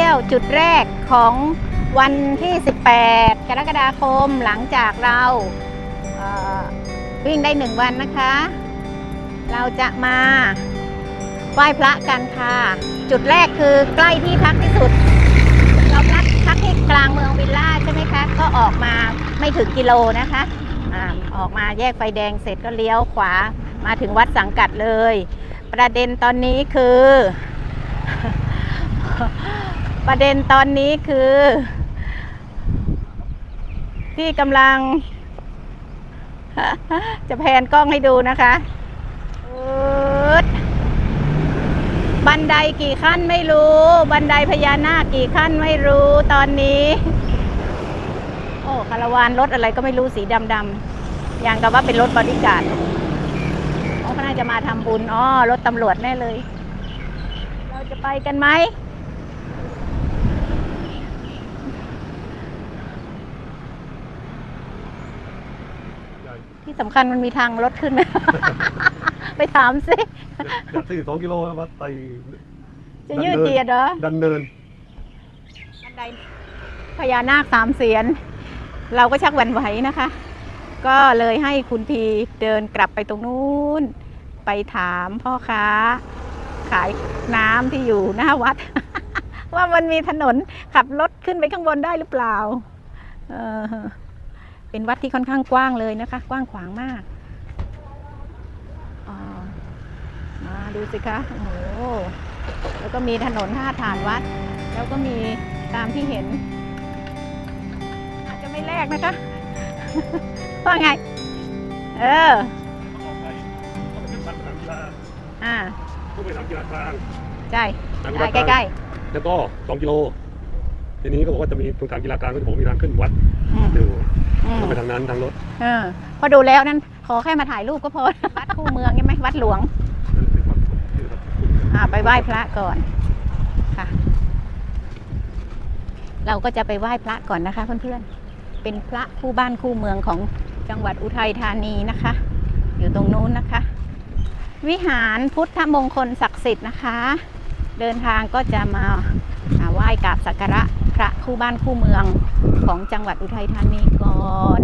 ที่ยวจุดแรกของวันที่ 18 กรกฎาคมหลังจากเราเวิ่งได้หนึ่งวันนะคะ เราจะมาไหว้พระกันค่ะ จุดแรกคือใกล้ที่พักที่สุด เราพักพักที่กลางเมืองวิลล่าใช่ไหมคะ ก็ออกมาไม่ถึงกิโลนะคะอาออกมาแยกไฟแดงเสร็จก็เลี้ยวขวามาถึงวัดสังกัดเลย ประเด็นตอนนี้คือ ประเด็นตอนนี้คือ ที่กำลัง จะแพนกล้องให้ดูนะคะบันไดกี่ขั้นไม่รู้ บันไดพญานาคกี่ขั้นไม่รู้ตอนนี้ โอ้คาราวานรถอะไรก็ไม่รู้สีดำๆอย่างกับว่าเป็นรถบริการเขาน่าจะมาทำบุญอ๋อรถตำรวจแน่เลย เราจะไปกันไหม สำคัญมันมีทางรถขึ้นไหม ไปถามสิ จากสี่สองกิโลมาไต่จะยืดเจียดเหรอ ดันเนิน บันไดพญานาคสามเสียน เราก็ชักหวั่นไหวนะคะ ก็เลยให้คุณพีเดินกลับไปตรงนู้น ไปถามพ่อค้า ขายน้ำที่อยู่หน้าวัด ว่ามันมีถนนขับรถขึ้นไปข้างบนได้หรือเปล่า เออ เป็นวัดที่ค่อนข้างกว้างเลยนะคะ กว้างขวางมากอ๋อมาดูสิคะโอ้โหแล้วก็มีถนนท่าฐานวัด แล้วก็มีตามที่เห็น อาจจะไม่แลกนะคะว่าไง เอออ่าก็ไปทำกีฬากลางใช่ทำใกล้ใกล้แล้วก็สองกิโลทีนี้ก็บอกว่าจะมีตรงทางกีฬากลางก็จะบอกมีทางขึ้นวัดๆอืม อยู่อืมก็ไปทางนั้นทางรถเออพอดูแล้วนั้นขอแค่มาถ่ายรูปก็พอ วัดคู่เมืองใช่ไหมวัดหลวงนั่นเป็นวัดที่วัดอ่าไปไหว้พระก่อนค่ะ เราก็จะไปไหว้พระก่อนนะคะเพื่อนๆ เป็นพระคู่บ้านคู่เมืองของจังหวัดอุทัยธานีนะคะ อยู่ตรงนู้นนะคะ วิหารพุทธมงคลศักดิ์สิทธิ์นะคะ เดินทางก็จะมาอ่าไหว้กราบสักการะพระคู่บ้านคู่เมือง ของจังหวัดอุทัยธานีก่อน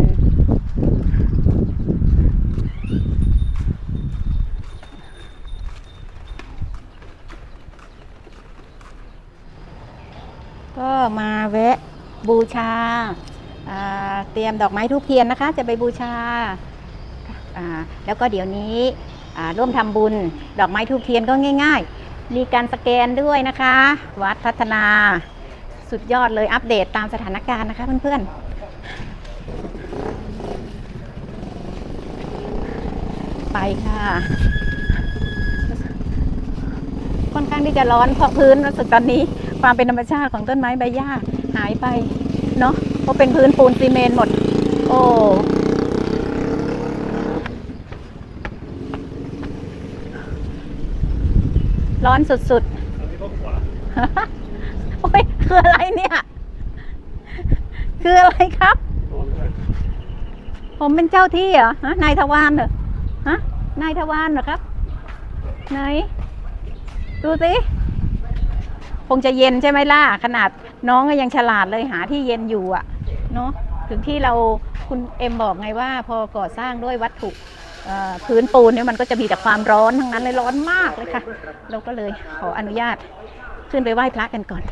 ก็มาแวะบูชา เตรียมดอกไม้ทูบเทียนนะคะ จะไปบูชา แล้วก็เดี๋ยวนี้ร่วมทำบุญดอกไม้ทูบเทียนก็ง่าย ๆ มีการสแกนด้วยนะคะ วัดพัฒนา สุดยอดเลยอัปเดตตามสถานการณ์นะคะเพื่อนๆ ไปค่ะ ค่อนข้างที่จะร้อนเพราะพื้นรู้สึกตอนนี้ ความเป็นธรรมชาติของต้นไม้ใบหญ้าหายไปเนาะเพราะเป็นพื้นปูนซีเมนต์หมด โอ้ร้อนสุดๆ คืออะไรเนี่ย คืออะไรครับ ผมเป็นเจ้าที่เหรอฮะนายทวารเหรอฮะนายทวารเหรอครับ ไหน ดูสิคงจะเย็นใช่ไหมล่ะ ขนาดน้องก็ยังฉลาดเลยหาที่เย็นอยู่อะเนาะถึงที่เราคุณเอ็มบอกไงว่า พอก่อสร้างด้วยวัตถุพื้นปูนเนี่ยมันก็จะมีแต่ความร้อนทั้งนั้นเลยร้อนมากเลยค่ะ เราก็เลยขออนุญาตขึ้นไปไหว้พระกันก่อน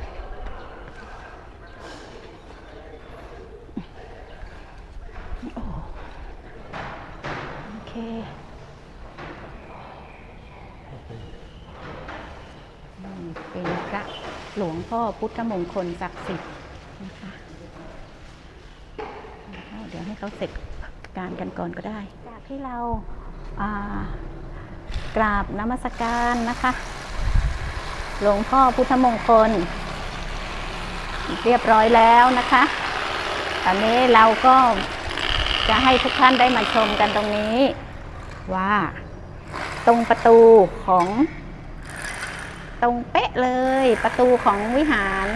เคนี่เป็นพระหลวงพ่อพุทธมงคลศักดิ์สิทธิ์นะคะเดี๋ยวให้เขาเสร็จการกันก่อนก็ได้ จากที่เราากราบนมัสการนะคะ หลวงพ่อพุทธมงคล เรียบร้อยแล้วนะคะ ตอนนี้เราก็ จะให้ทุกท่านได้มาชมกันตรงนี้ ว่า ตรงประตูของตรงเป๊ะเลยประตูของวิหาร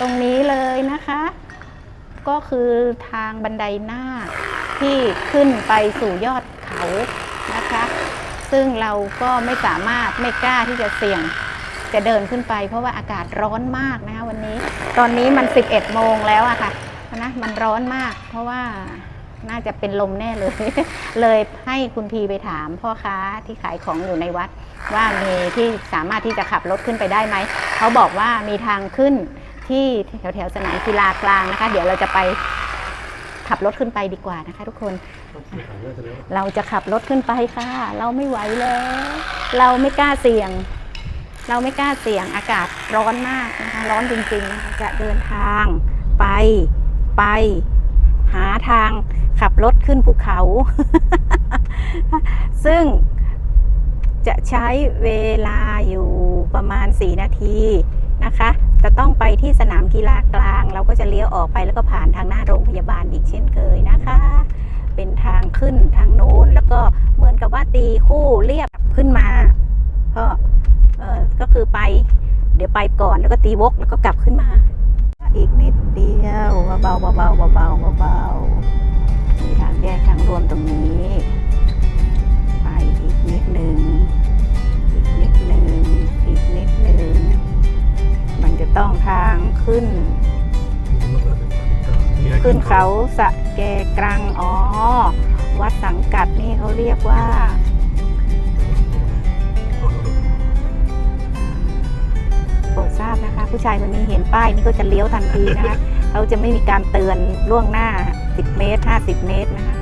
ตรงนี้เลยนะคะ ก็คือทางบันไดหน้าที่ขึ้นไปสู่ยอดเขานะคะ ซึ่งเราก็ไม่สามารถไม่กล้าที่จะเสี่ยงจะเดินขึ้นไป เพราะว่าอากาศร้อนมากนะคะวันนี้ ตอนนี้มัน 11 โมงแล้วอะค่ะนะมันร้อนมาก เพราะว่า น่าจะเป็นลมแน่เลย เลยให้คุณพีไปถามพ่อค้าที่ขายของอยู่ในวัด ว่ามีที่สามารถที่จะขับรถขึ้นไปได้ไหม เขาบอกว่ามีทางขึ้นที่แถวแถวๆสนามกีฬากลางนะคะ เดี๋ยวเราจะไปขับรถขึ้นไปดีกว่านะคะ ทุกคน เราจะขับรถขึ้นไปค่ะ เราไม่ไหวแล้ว เราไม่กล้าเสี่ยง เราไม่กล้าเสี่ยงอากาศร้อนมากนะคะ ร้อนจริงๆนะคะจะเดินทางไปไป หาทาง ขับรถขึ้นภูเขา ซึ่งจะใช้เวลาอยู่ประมาณ 4 นาทีนะคะ จะต้องไปที่สนามกีฬากลาง เราก็จะเลี้ยวออกไปแล้วก็ผ่านทางหน้าโรงพยาบาลอีกเช่นเคยนะคะ เป็นทางขึ้นทางโน้น แล้วก็เหมือนกับว่าตีคู่เรียบขึ้นมาก็เออก็คือไป เดี๋ยวไปก่อนแล้วก็ตีวกแล้วก็กลับขึ้นมา อีกนิดเดียวเบาเบาเบาเบาๆมีทา แยกทางรวมตรงนี้ ไปอีกนิดหนึ่งอีกนิดหนึ่งอีกนิดหนึ่งมันจะต้องทางขึ้น ขึ้นเขาสะแกกรังอ๋อ วัดสังกัดนี่เขาเรียกว่าโปรดทราบนะคะ ผู้ชายคนนี้เห็นป้ายนี่ก็จะเลี้ยวทันทีนะคะเขาจะไม่มีการเตือนล่วงหน้า 10 เมตร 50 เมตรนะคะ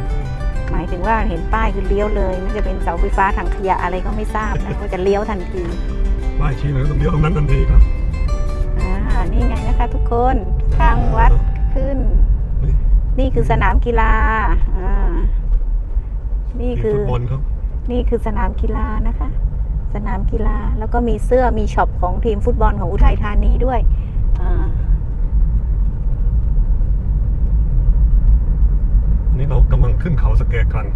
หมายถึงว่าเห็นป้ายคือเลี้ยวเลย มันจะเป็นเสาไฟฟ้าถังขยะอะไรก็ไม่ทราบนะก็จะเลี้ยวทันทีป้ายชี้เลยต้องเลี้ยวตรงนั้นทันทีครับอ่านี่ไงนะคะ ทุกคนทางวัดขึ้น นี่นี่คือสนามกีฬาอ่านี่คือฟุตบอลครับนี่คือสนามกีฬานะคะ สนามกีฬาแล้วก็มีเสื้อมีช็อปของทีมฟุตบอลของอุทัยธานีด้วยอ่า อันนี้เรากำลัง ขึ้นเขาสแกกัง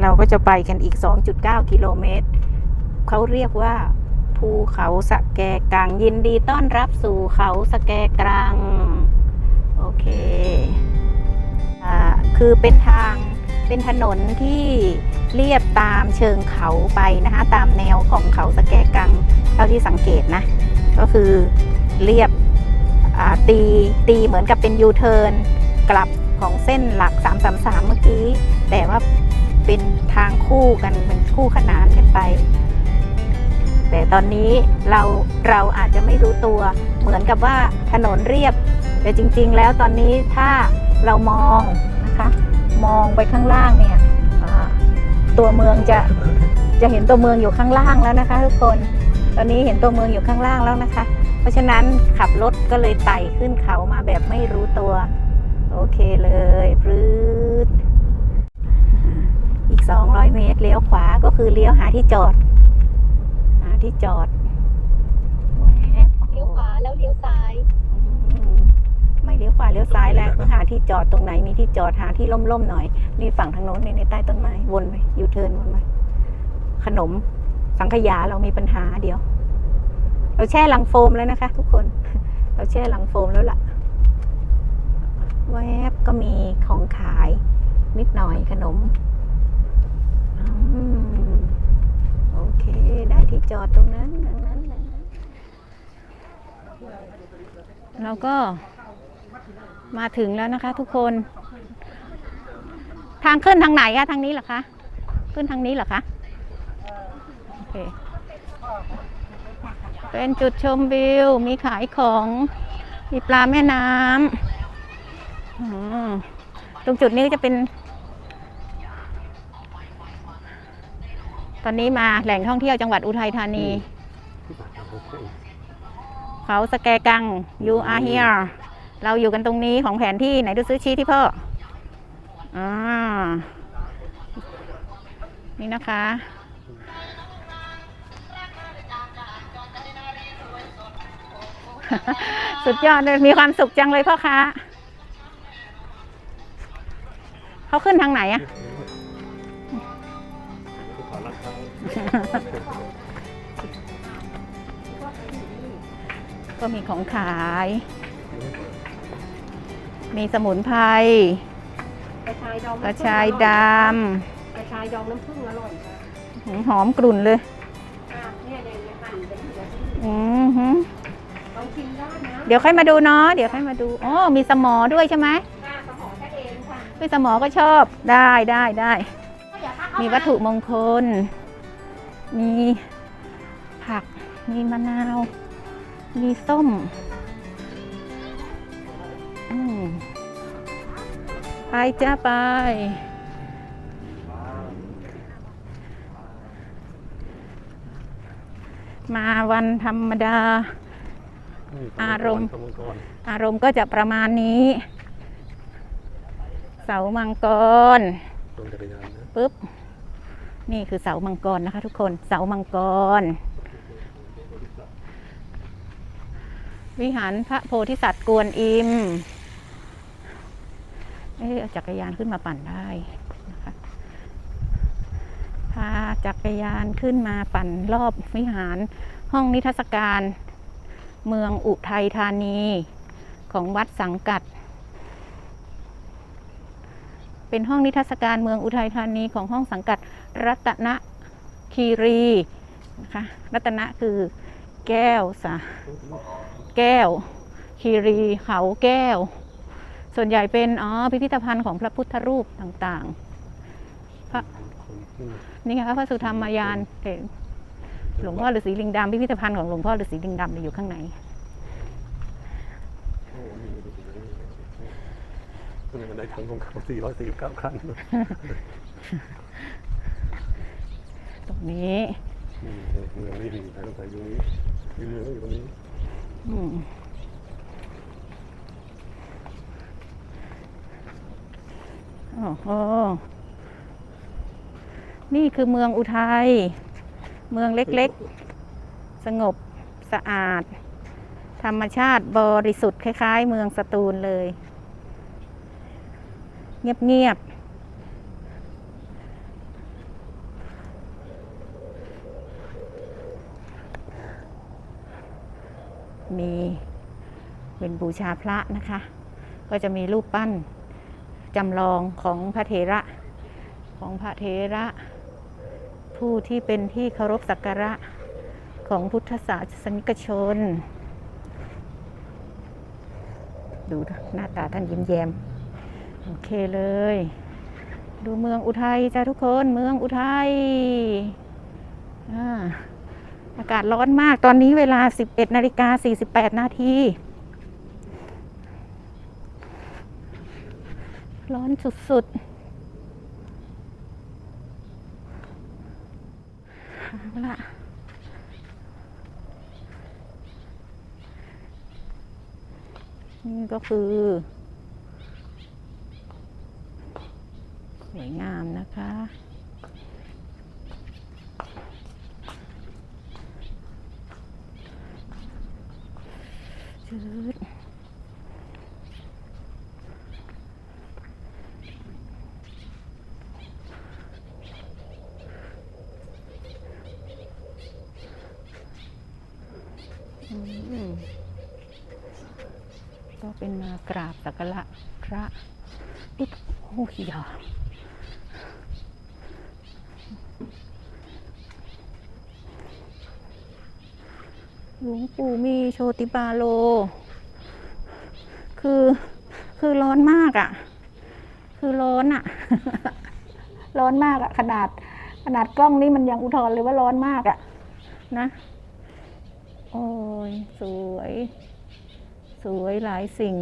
เราก็จะไปกันอีก 2.9 กิโลเมตร เขาเรียกว่า ภูเขาสะแกกรังยินดีต้อนรับสู่เขาสะแกกรังโอเคอคือเป็นทางเป็นถนนที่เรียบตามเชิงเขาไปนะคะ ตามแนวของเขาสะแกกังเท่าที่สังเกตนะ ก็คือเรียบตีตีเหมือนกับเป็นยูเทิร์น กลับของเส้นหลัก 333 เมื่อกี้ แต่ว่าเป็นทางคู่กันเป็นคู่ขนานกันไป แต่ตอนนี้เราเราอาจจะไม่รู้ตัวเหมือนกับว่าถนนเรียบ แต่จริง ๆ แล้วตอนนี้ถ้าเรามองนะคะมองไปข้างล่างเนี่ยตัวเมืองจะจะเห็นตัวเมืองอยู่ข้างล่างแล้วนะคะทุกคน ตอนนี้เห็นตัวเมืองอยู่ข้างล่างแล้วนะคะ เพราะฉะนั้นขับรถก็เลยไต่ขึ้นเขามาแบบไม่รู้ตัว โอเคเลยปรื๊ดอีก 200 เมตรเลี้ยวขวาก็คือเลี้ยวหาที่จอด หาที่จอดแว๊บเลี้ยวขวาแล้วเลี้ยวซ้ายอืมไม่เลี้ยวขวาเลี้ยวซ้ายแล้วคือหาที่จอดตรงไหนมีที่จอดหาที่ล่มๆหน่อย นี่ฝั่งทางโน้นนี่ในใต้ต้นไม้วนไปยูเทิร์นวนไปขนมสังขยาเรามีปัญหาเดียว เราแช่ลังโฟมแล้วนะคะ ทุกคน เราแช่ลังโฟมแล้วล่ะ แวบก็มีของขายนิดหน่อยขนมอโอเค ได้ที่จอดตรงนั้นตรงนั้นตรงนั้นเราก็มาถึงแล้วนะคะ ทุกคน ทางขึ้นทางไหนอะทางนี้เหรอคะขึ้นทางนี้เหรอคะโอเคเป็นจุดชมวิว มีขายของ มีปลาแม่น้ำ ตรงจุดนี้ก็จะเป็น ตอนนี้มาแหล่งท่องเที่ยวจังหวัดอุทัยธานี เขาสแกกัง you are here เราอยู่กันตรงนี้ของแผนที่ไหนดูซื้อชี้ที่พ่ออ่านี่นะคะสุดยอดเลยมีความสุขจังเลยพ่อค้า เขาขึ้นทางไหนอะก็มีของขาย มีสมุนไพร กระชายดองกระชายดกระชายดองน้ำผึ้งอร่อยค่ะำหอมกลุ่นเลยอะเนี่ยเนี่ยเนี่ยหั่นเป็นเหลือที่อือหือ ลองชิมได้นะ เดี๋ยวค่อยมาดูเนาะ เดี๋ยวค่อยมาดู อ๋อ มีสมอด้วยใช่ไหม พี่สมอก็ชอบได้ได้ได้เดี๋ยวถ้าเข้ามีมีวัตถุมงคล มีผัก มีมะนาว มีส้มอืมไปจ้าไป มาวันธรรมดานี่อารมณ์สมังกรอารมณ์ก็จะประมาณนี้ เสามังกรลงจักรยานนะปุ๊บ นี่คือเสามังกรนะคะ ทุกคน เสามังกร วิหารพระโพธิสัตว์กวนอิม เอ๊ะเอาจักรยานขึ้นมาปั่นได้นะคะพาจักรยานขึ้นมาปั่นรอบวิหารห้องนิทรรศการ เมืองอุทัยธานีของวัดสังกัด เป็นห้องนิทรรศการเมืองอุทัยธานีของห้องสังกัดรัตนคีรีนะคะรัตนะคือแก้วสะแก้ว คีรีเขาแก้ว ส่วนใหญ่เป็นอ๋อพิพิธภัณฑ์ของพระพุทธรูปต่างๆพระนี่ไงคะพระสุธรรมยานเห็นหลวงพ่อฤาษีลิงดำพิพิธภัณฑ์ของหลวงพ่อฤาษีลิงดำอยู่ข้างใน โอ้นี่ดูสิ ขึ้นบันไดทางลงเขา449ขั้นตรงนี้นี่เมืองนี่มีทางรถไฟตรงนี้มีเมืองก็อยู่ตรงนี้อืมโอ้โหนี่คือเมืองอุทัย เมืองเล็กๆ สงบสะอาด ธรรมชาติบริสุทธิ์คล้าย ๆ เมืองสตูลเลย เงียบๆ มีเป็นบูชาพระนะคะ ก็จะมีรูปปั้นจำลองของพระเถระของพระเถระ ผู้ที่เป็นที่เคารพสักการะของพุทธศาสนิกชน ดูหน้าตาท่านยิ้มแย้ม โอเคเลย ดูเมืองอุทัยจ้าทุกคนเมืองอุทัยอากาศร้อนมากตอนนี้เวลา 11นาฬิกา48นาทีร้อนสุดๆเอาละนี่ก็คือ วยงามนะคะ ก็เป็นมากราบสักการะพระอุ๊ยโอ้ยยา หลวงปู่มีโชติปาโล คือคือร้อนมากอะ่ะ คือร้อนอะ่ะ ร้อนมากอะ่ะ ขนาด ขนาดกล้องนี่มันยังอุทธรเลยว่าร้อนมากอะ่ะ นะ โอ้ย สวย สวยหลายสิ่ง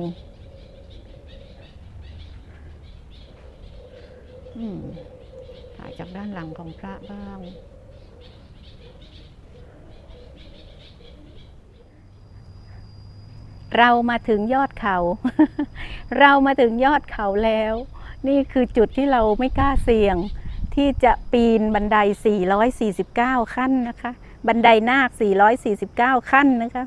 อืมถ่ายจากด้านหลังของพระบ้าง เรามาถึงยอดเขา เรามาถึงยอดเขาแล้ว นี่คือจุดที่เราไม่กล้าเสี่ยง ที่จะปีนบันได 449 ขั้นนะคะ บันไดนาค 449 ขั้นนะคะ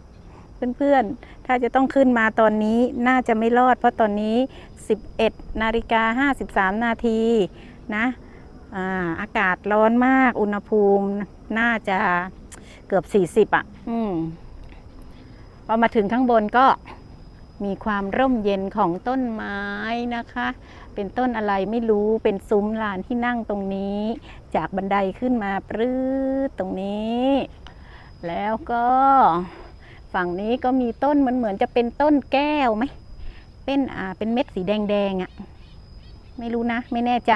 เพื่อนๆ ถ้าจะต้องขึ้นมาตอนนี้น่าจะไม่รอด เพราะตอนนี้ 11 นาฬิกา 53 นาทีนะอาอากาศร้อนมากอุณหภูมิน่าจะเกือบ 40 อะ อืม พอมาถึงข้างบนก็มีความร่มเย็นของต้นไม้นะคะ เป็นต้นอะไรไม่รู้เป็นซุ้มลานที่นั่งตรงนี้ จากบันไดขึ้นมาปรื้ดตรงนี้ แล้วก็ฝั่งนี้ก็มีต้นมันเหมือนจะเป็นต้นแก้วไหมเป็นอ่าเป็นเม็ดสีแดงๆอะ่ะไม่รู้นะ ไม่แน่ใจ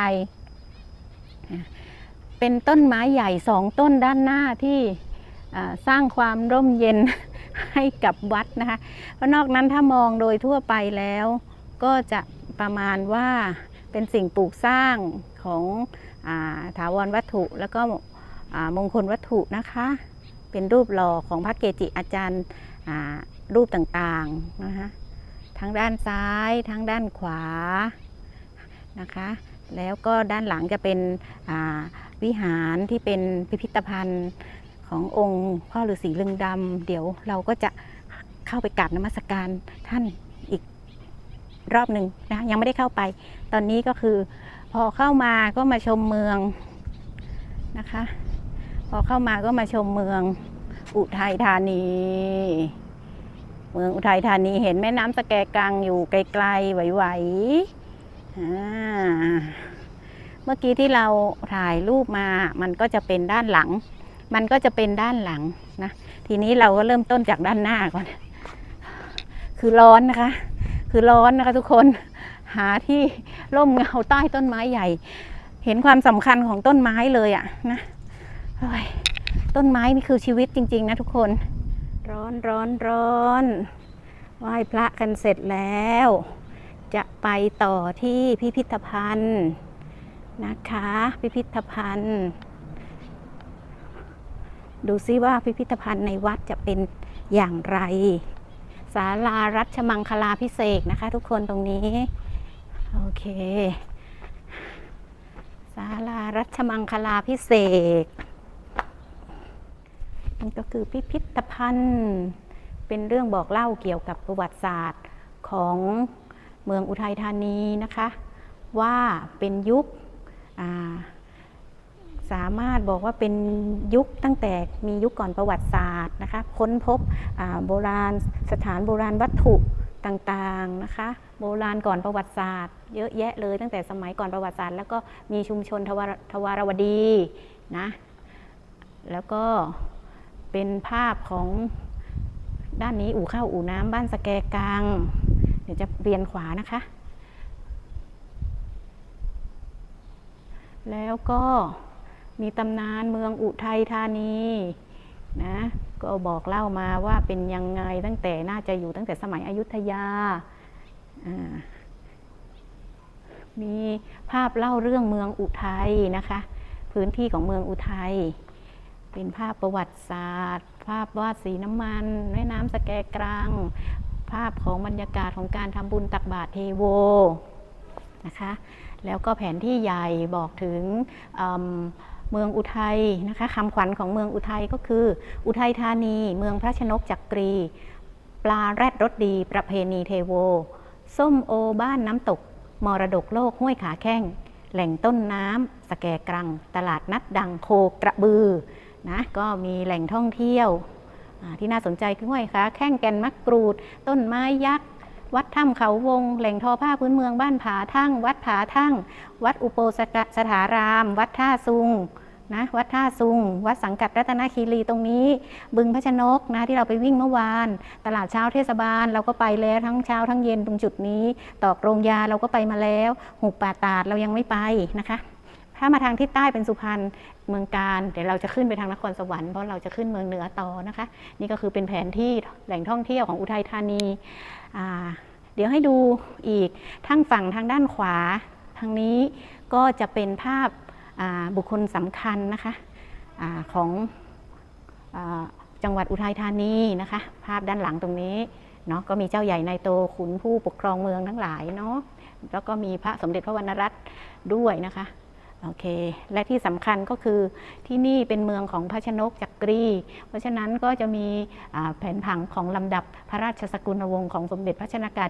เป็นต้นไม้ใหญ่สองต้นด้านหน้าที่สร้างความร่มเย็น ให้กับวัดนะคะเพราะนอกนั้นถ้ามองโดยทั่วไปแล้ว ก็จะประมาณว่าเป็นสิ่งปลูกสร้างของอาถาวรวัตถุแล้วก็มงคลวัตถุนะคะ เป็นรูปหล่อของพระเกจิอาจารย์รูปต่างๆนะคะทั้งด้านซ้ายทั้งด้านขวานะคะ แล้วก็ด้านหลังจะเป็นวิหารที่เป็นพิพิธภัณฑ์ ขององค์พ่อฤาษีลึงดำเดี๋ยวเราก็จะเข้าไปกราบนมัสการท่านอีกรอบหนึ่งนะยังไม่ได้เข้าไป ตอนนี้ก็คือ พอเข้ามาก็มาชมเมืองนะคะ พอเข้ามาก็มาชมเมือง อุทัยธานี เมืองอุทัยธานีเห็นแม่น้ำสะแกกังอยู่ไกลๆไหวๆอ่าเมื่อกี้ที่เราถ่ายรูปมามันก็จะเป็นด้านหลัง มันก็จะเป็นด้านหลังนะ ทีนี้เราก็เริ่มต้นจากด้านหน้าก่อน คือร้อนนะคะ คือร้อนนะคะทุกคน หาที่ร่มเงาใต้ต้นไม้ใหญ่ เห็นความสำคัญของต้นไม้เลยอะนะต้นไม้นี่คือชีวิตจริง ๆ นะทุกคน ร้อนร้อนร้อนไหว้พระกันเสร็จแล้ว จะไปต่อที่พิพิธภัณฑ์นะคะ พิพิธภัณฑ์ ดูซิว่าพิพิธภัณฑ์ในวัดจะเป็นอย่างไรศาลารัชมังคลาพิเศษนะคะ ทุกคนตรงนี้ โอเคศาลารัชมังคลาพิเศษกมันก็คือพิพิธภัณฑ์ เป็นเรื่องบอกเล่าเกี่ยวกับประวัติศาสตร์ของเมืองอุทัยธานีนะคะ ว่าเป็นยุคอ่า สามารถบอกว่าเป็นยุคตั้งแต่มียุคก่อนประวัติศาสตร์นะคะค้นพบโบราณสถานโบราณวัตถุต่างๆนะคะ โบราณก่อนประวัติศาสตร์ เยอะแยะเลยตั้งแต่สมัยก่อนประวัติศาสตร์ แล้วก็มีชุมชนทวารทวารวดีนะแล้วก็เป็นภาพของด้านนี้อู่ข้าวอู่น้ำบ้านสแกกัง เดี๋ยวจะเรียนขวานะคะ แล้วก็ มีตำนานเมืองอุทัยธานีนะก็บอกเล่ามาว่าเป็นยังไงตั้งแต่น่าจะอยู่ตั้งแต่สมัยอยุธยา มีภาพเล่าเรื่องเมืองอุทัยนะคะ พื้นที่ของเมืองอุทัยเป็นภาพประวัติศาสตร์ ภาพวาดสีน้ำมันแม่น้ำสแกกรังภาพของบรรยากาศของการทำบุญตักบาตรเทโวนะคะ แล้วก็แผนที่ใหญ่บอกถึงอ เมืองอุทัยนะคะคำขวัญของเมืองอุทัยก็คือ อุทัยธานี เมืองพระชนกจักกรี ปลาแรดรสดีประเพณีเทโว ส้มโอบ้านน้ำตก มรดกโลกห้วยขาแข้ง แหล่งต้นน้ำสแกกรัง ตลาดนัดดังโคกระบือนะก็มีแหล่งท่องเที่ยวที่น่าสนใจคือห้วยขาแข้งแก่นมะกรูด ต้นไม้ยักษ์วัดถ้ำเขาวง แหล่งทอผ้าพื้นเมืองบ้านผาทั่งวัดผาทั่งวัดอุโปสถสถาราม วัดท่าซุง นะวัดท่าซุง วัดสังกัดรัตนคีรีตรงนี้ บึงพระชนกนะที่เราไปวิ่งเมื่อวาน ตลาดเช้าเทศบาลเราก็ไปแล้วทั้งเช้าทั้งเย็นตรงจุดนี้ ตอกโรงยาเราก็ไปมาแล้วหุบป่าตาดเรายังไม่ไปนะคะ ถ้ามาทางทิศใต้เป็นสุพรรณเมืองการเดี๋ยวเราจะขึ้นไปทางนครสวรรค์เพราะเราจะขึ้นเมืองเหนือต่อนะคะ นี่ก็คือเป็นแผนที่แหล่งท่องเที่ยวของอุทัยธานีอ่าเดี๋ยวให้ดูอีกทั้งฝั่งทางด้านขวาทางนี้ก็จะเป็นภาพ บุคคลสำคัญนะคะอของอจังหวัดอุทัยธานีนะคะ ภาพด้านหลังตรงนี้เนาะก็มีเจ้าใหญ่นายโตขุนผู้ปกครองเมืองทั้งหลายเนาะแล้วก็มีพระสมเด็จพระวรรณรัตน์ด้วยนะคะ โอเค และที่สำคัญก็คือที่นี่เป็นเมืองของพระชนกจักรี เพราะฉะนั้นก็จะมีแผนผังของลำดับพระราชสกุลวงศ์ของสมเด็จพระชนากา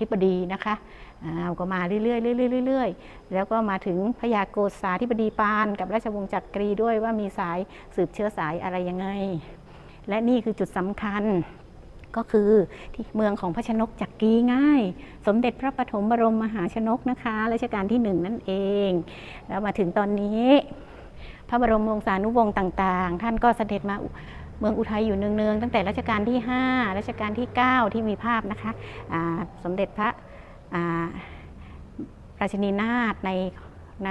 ธิบดีนะคะอ่าก็มาเรื่อยๆเรื่อยๆเรื่อยๆ แล้วก็มาถึงพยาโกษาธิบดีปาน กับราชวงศ์จักรีด้วยว่ามีสายสืบเชื้อสายอะไรยังไง และนี่คือจุดสำคัญ ก็คือที่เมืองของพระชนกจักรีง่าย สมเด็จพระปฐมบรมมหาชนกนะคะรัชกาลที่หนึ่งนั่นเอง แล้วมาถึงตอนนี้ พระบรมวงศานุวงศ์ต่างๆ ท่านก็เสด็จมาเมืองอุทัยอยู่เนืองๆตั้งแต่รัชกาลที่ 5 รัชกาลที่ 9 ที่มีภาพนะคะสมเด็จพระราชินีนาถในใน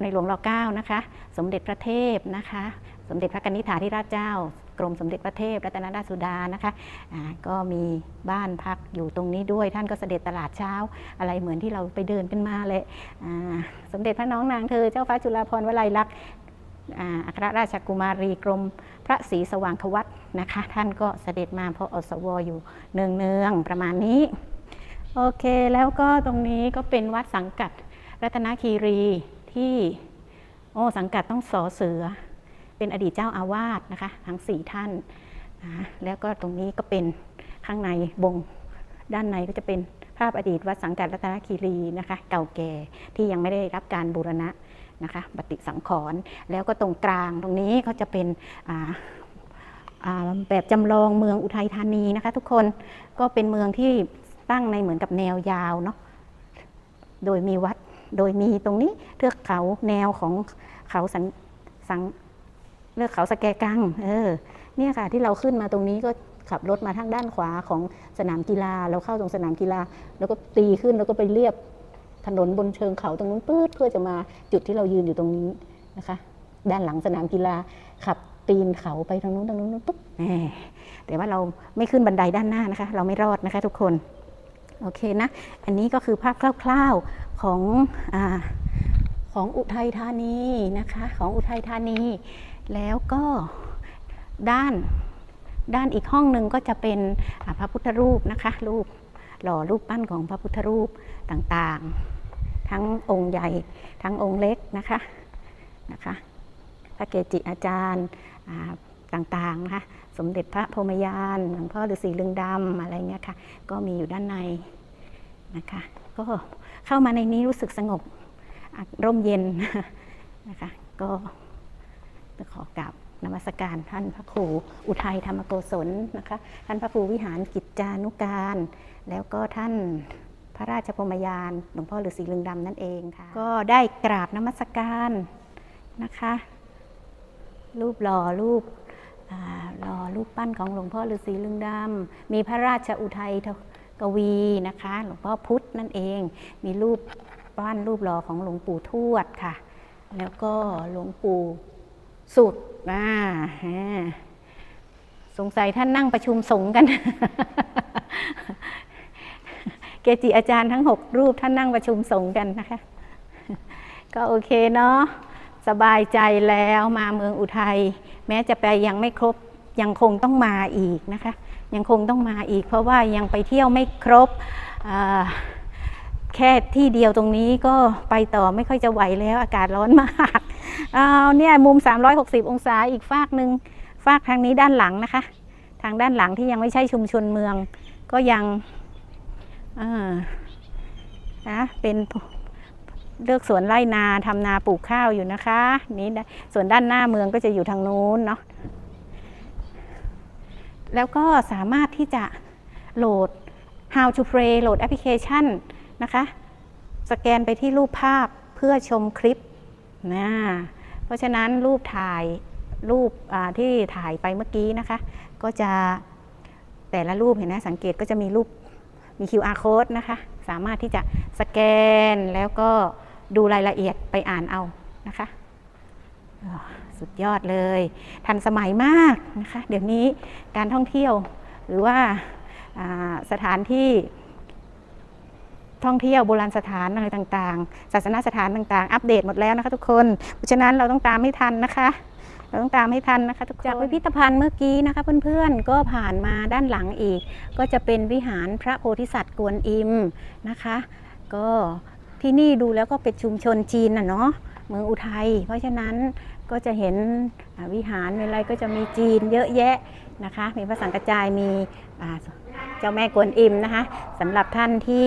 ในหลวงรอเก้านะคะ สมเด็จพระเทพนะคะ สมเด็จพระกนิษฐาธิราชเจ้า กรมสมเด็จพระเทพรัตนราชสุดานะคะอ่าก็มีบ้านพักอยู่ตรงนี้ด้วย ท่านก็เสด็จตลาดเช้า อะไรเหมือนที่เราไปเดินกันมาเลยสมเด็จพระน้องนางเธอเจ้าฟ้าจุฬาภรณ์วลัยลักษณ์อัครราชกุมารีกรมพระศรีสว่างควัตนะคะ ท่านก็เสด็จมาเพราะอสวอยู่เนืองๆประมาณนี้โอเคแล้วก็ตรงนี้ก็เป็นวัดสังกัดรัตนคีรีที่ โอ้สังกัดต้องสอเสือ เป็นอดีตเจ้าอาวาสนะคะทั้งสี่ท่านนะแล้วก็ตรงนี้ก็เป็นข้างในบงด้านในก็จะเป็นภาพอดีตวัดสังกัดรัตนคีรีนะคะ เก่าแก่ที่ยังไม่ได้รับการบูรณะนะคะปฏิสังขรณ์แล้วก็ตรงกลางตรงนี้ก็จะเป็นแบบจำลองเมืองอุทัยธานีนะคะทุกคนก็เป็นเมืองที่ตั้งในเหมือนกับแนวยาวเนาะโดยมีวัดโดยมีตรงนี้เทือกเขาแนวของเขาสังสัง เลือกเขาสแกกัง เออ เนี่ยค่ะที่เราขึ้นมาตรงนี้ก็ขับรถมาทางด้านขวาของสนามกีฬา เราเข้าตรงสนามกีฬา แล้วก็ตีขึ้นแล้วก็ไปเรียบถนนบนเชิงเขาตรงนู้นปื๊ดเพื่อจะมาจุดที่เรายืนอยู่ตรงนี้นะคะ ด้านหลังสนามกีฬาขับปีนเขาไปทางนู้นทางนู้นปุ๊บแหมแต่ว่าเราไม่ขึ้นบันไดด้านหน้านะคะ เราไม่รอดนะคะทุกคนโอเคนะ อันนี้ก็คือภาพคร่าวๆของอของอุทัยธานีนะคะ ของอุทัยธานี แล้วก็ด้านด้านอีกห้องหนึ่งก็จะเป็นพระพุทธรูปนะคะ รูปหล่อรูปปั้นของพระพุทธรูปต่างๆ ทั้งองค์ใหญ่ทั้งองค์เล็กนะคะนะคะพระเกจิอาจารย์ต่างๆนะคะสมเด็จพระพรมยานหลวงพ่อฤาษีลึงดำอะไรเงี้ยค่ะก็มีอยู่ด้านในนะคะก็เข้ามาในนี้รู้สึกสงบร่มเย็นนะคะก็ ขอกราบนมัสการท่านพระครูอุทัยธรรมโกศลนะคะ ท่านพระครูวิหารกิจจานุการ แล้วก็ท่านพระราชพรมยานหลวงพ่อฤาษีลึงดำนั่นเองค่ะ ก็ได้กราบนมัสการนะคะ รูปหล่อรูปหล่อรูปปั้นของหลวงพ่อฤาษีลึงดำมีพระราชอุทัยกวีนะคะ หลวงพ่อพุธนั่นเอง มีรูปปั้นรูปหล่อของหลวงปู่ทวดค่ะ แล้วก็หลวงปู่ สุดอ่าสงสัยท่านนั่งประชุมสงกัน เกจิอาจารย์ทั้งหกรูปท่านนั่งประชุมสงกันนะคะ ก็โอเคเนาะสบายใจแล้วมาเมืองอุทัย แม้จะไปยังไม่ครบยังคงต้องมาอีกนะคะ ยังคงต้องมาอีก เพราะว่ายังไปเที่ยวไม่ครบแค่ที่เดียวตรงนี้ก็ไปต่อไม่ค่อยจะไหวแล้วอากาศร้อนมาก เอาเนี่ยมุม 360 องศาอีกฝากหนึ่งฝากทางนี้ด้านหลังนะคะ ทางด้านหลังที่ยังไม่ใช่ชุมชนเมือง ก็ยังออนะเป็นเลือกสวนไร่นาทำนาปลูกข้าวอยู่นะคะ นี่นะส่วนด้านหน้าเมืองก็จะอยู่ทางนู้นเนาะแล้วก็สามารถที่จะโหลด How to Pray โหลดแอปพลิเคชันนะคะ สแกนไปที่รูปภาพเพื่อชมคลิป นะเพราะฉะนั้นรูปถ่ายรูปที่ถ่ายไปเมื่อกี้นะคะ ก็จะแต่ละรูปเห็นไหมสังเกตก็จะมีรูปมี QR code นะคะ สามารถที่จะสแกนแล้วก็ดูรายละเอียดไปอ่านเอานะคะสุดยอดเลย ทันสมัยมากนะคะ เดี๋ยวนี้การท่องเที่ยวหรือว่าอ่าสถานที่ ท่องเที่ยวโบราณสถานอะไรต่างๆ ศาสนสถานต่างๆ อัปเดตหมดแล้วนะคะทุกคนเพราะฉะนั้นเราต้องตามให้ทันนะคะ เราต้องตามให้ทันนะคะทุกคนจากพิพิธภัณฑ์เมื่อกี้นะคะเพื่อนๆก็ผ่านมาด้านหลังอีก ก็จะเป็นวิหารพระโพธิสัตว์กวนอิมนะคะ ก็ที่นี่ดูแล้วก็เป็นชุมชนจีนน่ะเนาะเมืองอุทัยเพราะฉะนั้นก็จะเห็นวิหารมีอะไรก็จะมีจีนเยอะแยะนะคะ มีพระสังกระจายมีอ่า เจ้าแม่กวนอิมนะคะสำหรับท่านที่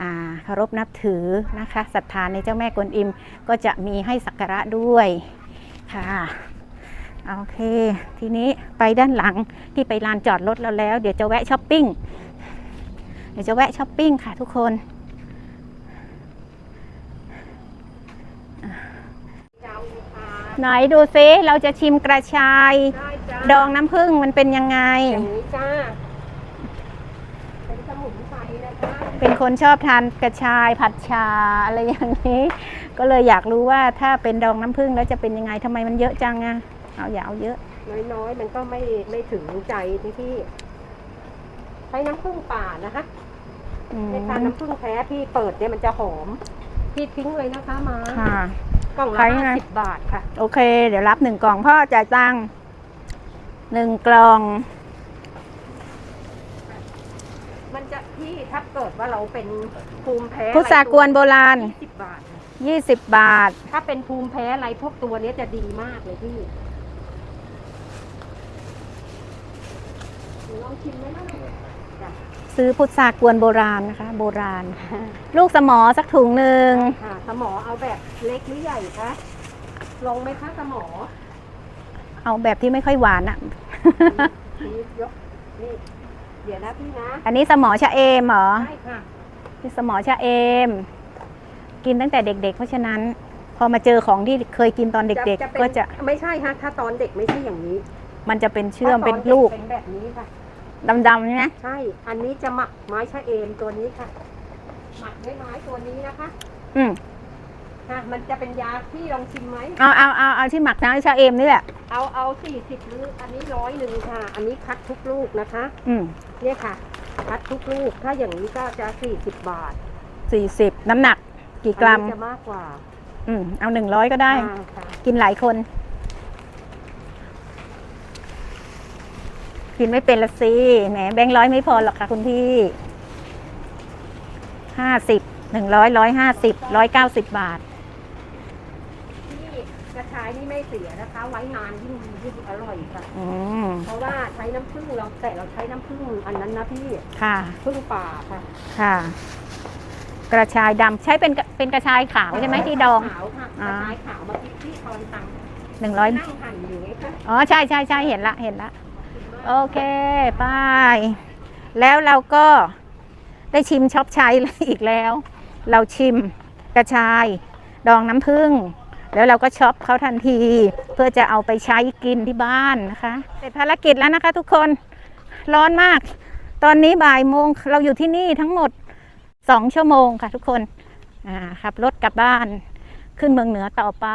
อ่าเคารพนับถือนะคะศรัทธาในเจ้าแม่กวนอิมก็จะมีให้สักการะด้วยค่ะโอเค ทีนี้ไปด้านหลังที่ไปลานจอดรถเราแล้ว เดี๋ยวจะแวะช้อปปิ้งเดี๋ยวจะแวะช้อปปิ้งค่ะทุกคนเจ้าค่ะไหนดูซิเราจะชิมกระชายได้ดองน้ำผึ้งมันเป็นยังไงอย่างนี้จ้า เป็นสมุนไพรนะคะ เป็นคนชอบทานกระชายผัดชาอะไรอย่างนี้ ก็เลยอยากรู้ว่าถ้าเป็นดองน้ำผึ้งแล้วจะเป็นยังไงทำไมมันเยอะจังอะเอาอย่าเอาเยอะ น้อยๆ มันก็ไม่ไม่ถึงใจที่พี่ ใช้น้ำผึ้งป่านะคะอืมในทานน้ำผึ้งแท้พี่เปิดเนี่ยมันจะหอม พี่ทิ้งเลยนะคะมาค่ะ กล่องละใช้ไง ห้าสิบบาทค่ะ โอเค เดี๋ยวรับหนึ่งกล่องพ่อจ่ายตังค์หนึ่งกล่อง มัน จะพี่ถ้าเกิดว่าเราเป็นภูมิแพ้พุทรากวนโบราณยี่สิบบาทค่ะ20 บาท ถ้าเป็นภูมิแพ้อะไรพวกตัวเนี้ยจะดีมากเลยพี่หนูลองชิมไหมล่ะจ้ะซื้อพุทรากวนโบราณนะคะ โบราณ ลูกสมอสักถุงหนึ่งค่ะสมอเอาแบบเล็กหรือใหญ่คะลงไหมคะสมอเอาแบบที่ไม่ค่อยหวานอะ นี่ยกนี่ เดี๋ยวนะพี่นะ อันนี้สมอชะเอมเหรอใช่ค่ะ นี่สมอชะเอม กินตั้งแต่เด็ก ๆ เพราะฉะนั้น พอมาเจอของที่เคยกินตอนเด็กป็ๆก็จะไม่ใช่ฮะถ้าตอนเด็กไม่ใช่อย่างนี้ มันจะเป็นเชื่อมถ้าตเป็นด็ลูกเป็นแบบนี้ค่ะดำๆใช่ไหมใช่ อันนี้จะหมักไม้ชะเอมตัวนี้ค่ะ หมักด้วยไม้ตัวนี้นะคะ อืม ค่ะมันจะเป็นยาพี่ลองชิมไหม เอาเอาเอาเอาที่หมักน้ำชะเอมนี่แหละ เอาเอาสี่สิบลูกอันนี้ร้อยหนึ่งค่ะ อันนี้คัดทุกลูกนะคะ อืมเนี่ยค่ะ คัดทุกลูก ถ้าอย่างนี้ก็จะสี่สิบบาทสี่สิบน้ำหนัก กี่กรัม อันนี้จะมากกว่าอืมเอาหนึ่งร้อยก็ได้ อ่าค่ะกินหลายคน กินไม่เป็นละสิแหมแบงค์ร้อยไม่พอหรอกค่ะคุณพี่ห้าสิบหนึ่งร้อยร้อยห้าสิบร้อยเก้าสิบบาทที่กระชาย นี่ไม่เสียนะคะ ไว้นานยิ่งดียิ่งอร่อยค่ะ อืมเพราะว่าใช้น้ำผึ้งเราแต่เราใช้น้ำผึ้งอันนั้นนะพี่ค่ะ ผึ้งป่าค่ะ ค่ะ กระชายดำใช้เป็นกระเป็นกระชายขาวใช่ไหมที่ดอง ขาวค่ะกอ่าระชายขาวเมาที่ที่ตอนตังหนึ่งร้อยนั่งหั่นอยู่ไงคะอ๋อ ใช่ใช่ใช่เห็นละเห็นละ โอเคไปแล้วเราก็ได้ชิมช็อปใช้อีกแล้ว เราชิมกระชาย ดองน้ำผึ้ง แล้วเราก็ช็อปเขาทันที เพื่อจะเอาไปใช้กินที่บ้านนะคะเสร็จภารกิจแล้วนะคะทุกคนร้อนมาก ตอนนี้บ่ายโมงเราอยู่ที่นี่ทั้งหมดสองชั่วโมงค่ะทุกคนขับรถกลับบ้านขึ้นเมืองเหนือต่อไป